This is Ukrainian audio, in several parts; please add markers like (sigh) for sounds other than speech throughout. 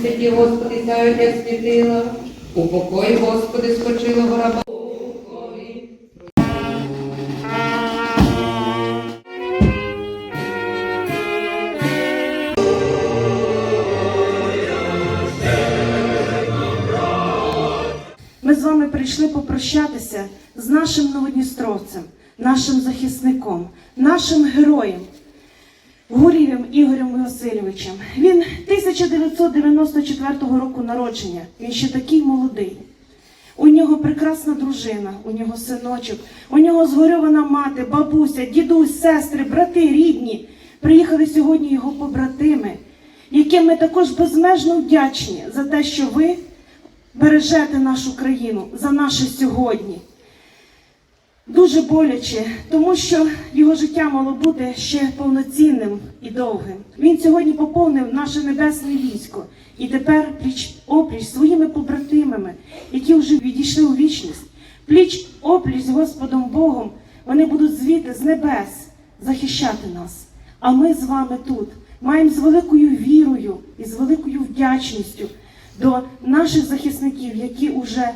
святі, Господи, сяють, як світила. У покої, Господи, спочилого раба. Ми з вами прийшли попрощатися з нашим новодністровцем, нашим захисником, нашим героєм Гурієм Ігорем Васильовичем. Він 1994 року народження. Він ще такий молодий. У нього прекрасна дружина, у нього синочок, у нього згорьована мати, бабуся, дідусь, сестри, брати, рідні. Приїхали сьогодні його побратими, яким ми також безмежно вдячні за те, що ви бережете нашу країну за наше сьогодні. Дуже боляче, тому що його життя мало бути ще повноцінним і довгим. Він сьогодні поповнив наше небесне військо і тепер пліч опліч своїми побратимами, які вже відійшли у вічність, пліч опліч з Господом Богом, вони будуть звідти з небес захищати нас. А ми з вами тут маємо з великою вірою і з великою вдячністю до наших захисників, які вже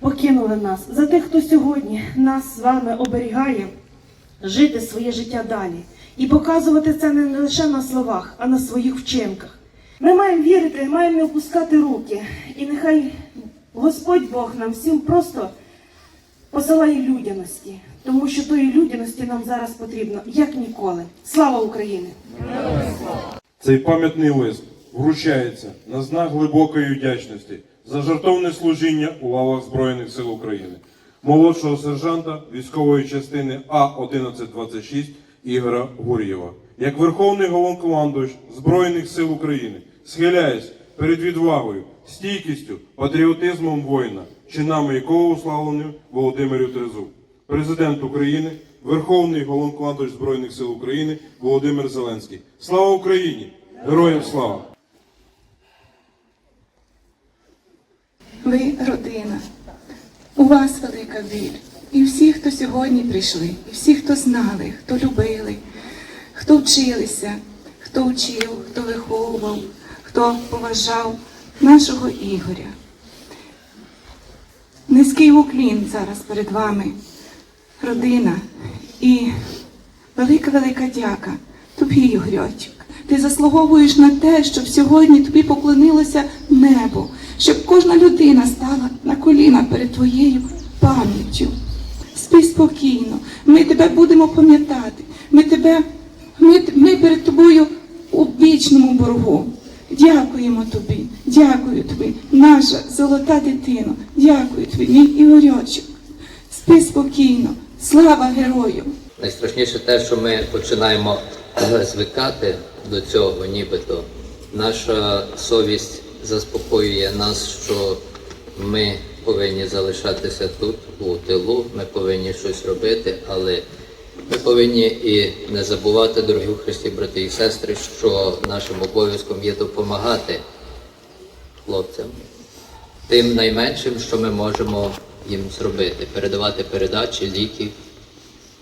покинули нас, за тих, хто сьогодні нас з вами оберігає жити своє життя далі і показувати це не лише на словах, а на своїх вчинках. Ми маємо вірити, маємо не опускати руки, і нехай Господь Бог нам всім просто посилає людяності, тому що тої людяності нам зараз потрібно як ніколи. Слава Україні! Цей пам'ятний лист вручається на знак глибокої вдячності за жертовне служіння у лавах Збройних сил України, молодшого сержанта військової частини А-1126 Ігора Гур'єва. Як Верховний головнокомандувач Збройних сил України схиляюсь перед відвагою, стійкістю, патріотизмом воїна, чинами якого уславлений Володимирів Трезуб. Президент України, Верховний головнокомандувач Збройних сил України Володимир Зеленський. Слава Україні! Героям слава! Ви родина. У вас велика біль. І всі, хто сьогодні прийшли, і всі, хто знали, хто любили, хто вчилися, хто вчив, хто виховував, хто поважав нашого Ігоря. Низький уклін зараз перед вами, родина, і велика-велика дяка тобі, Ігорьочок. Ти заслуговуєш на те, щоб сьогодні тобі поклонилося небо, щоб кожна людина стала на коліна перед твоєю пам'яттю. Спи спокійно, ми тебе будемо пам'ятати. Ми тебе, ми, ми перед тобою у вічному боргу. Дякуємо тобі, дякую тобі, наша золота дитино, дякую тобі, мій Ігорьочок. Спи спокійно, слава герою! Найстрашніше те, що ми починаємо звикати до цього, нібито наша совість заспокоює нас, що ми повинні залишатися тут, у тилу, ми повинні щось робити, але ми повинні і не забувати, дорогі у Христі, брати і сестри, що нашим обов'язком є допомагати хлопцям тим найменшим, що ми можемо їм зробити, передавати передачі, ліки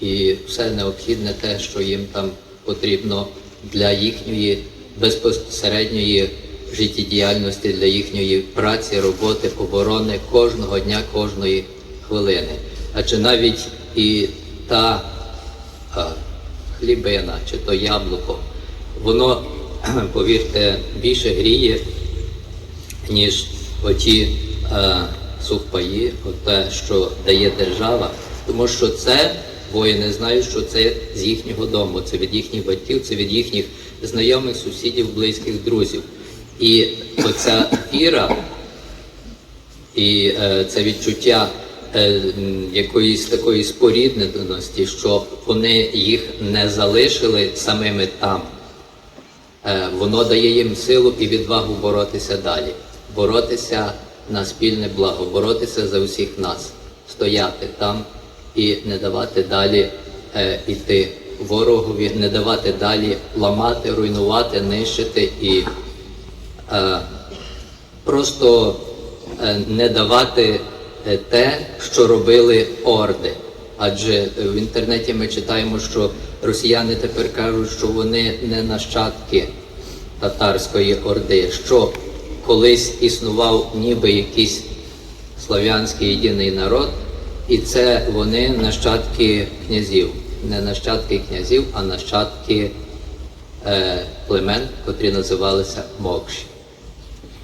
і все необхідне те, що їм там потрібно для їхньої безпосередньої життєдіяльності, для їхньої праці, роботи, оборони кожного дня, кожної хвилини. Адже навіть і та а, хлібина чи то яблуко, воно, (clears throat) повірте, більше гріє, ніж оті е, сухпаї, те, що дає держава, тому що це воїни знають, що це з їхнього дому, це від їхніх батьків, це від їхніх знайомих, сусідів, близьких друзів. І оця віра і е, це відчуття е, якоїсь такої спорідненості, що вони їх не залишили самими там. Е, воно дає їм силу і відвагу боротися далі, боротися на спільне благо, боротися за усіх нас, стояти там і не давати далі е, іти ворогові, не давати далі ламати, руйнувати, нищити і просто е, не давати е, те, що робили орди. Адже в інтернеті ми читаємо, що росіяни тепер кажуть, що вони не нащадки татарської орди, що колись існував ніби якийсь слав'янський єдиний народ, і це вони нащадки князів, не нащадки князів, а нащадки е, племен, котрі називалися Мокші.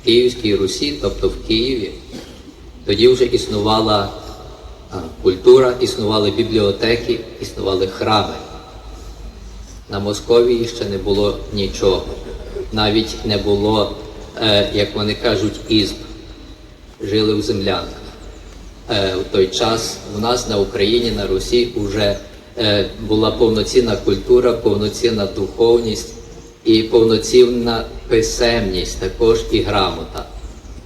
В Київській Русі, тобто в Києві, тоді вже існувала культура, існували бібліотеки, існували храми. На Московії ще не було нічого. Навіть не було, е, як вони кажуть, ізб. Жили в землянках. Е, в той час у нас на Україні, на Русі вже е, була повноцінна культура, повноцінна духовність і повноцінна писемність, також і грамота.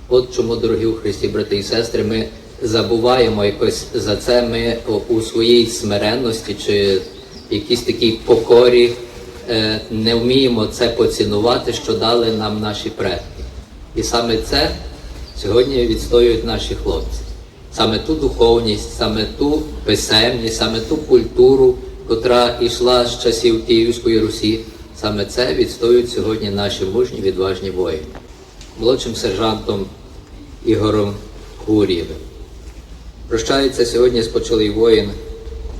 От чому, дорогі у Христі, брати і сестри, ми забуваємо якось за це. Ми у- своїй смиренності чи якійсь такій покорі е, не вміємо це поцінувати, що дали нам наші предки. І саме це сьогодні відстоюють наші хлопці. Саме ту духовність, саме ту писемність, саме ту культуру, котра йшла з часів Київської Русі, саме це відстоюють сьогодні наші мужні відважні воїни. Молодшим сержантом Ігорем Гур'євим. Прощається сьогодні спочилий воїн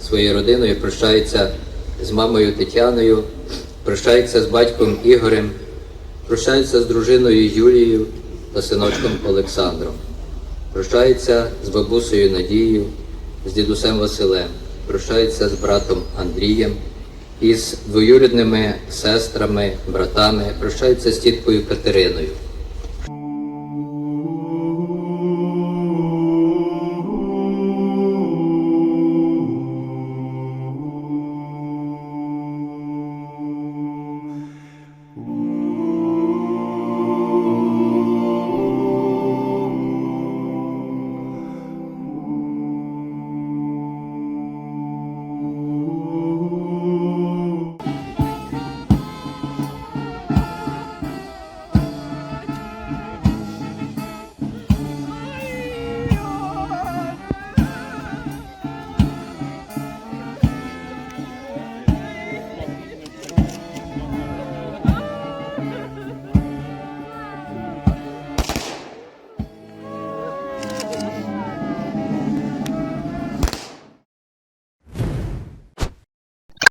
своєю родиною, прощається з мамою Тетяною, прощається з батьком Ігорем, прощається з дружиною Юлією та синочком Олександром, прощається з бабусею Надією, з дідусем Василем, прощається з братом Андрієм, із двоюрідними сестрами, братами, прощаються з тіткою Катериною.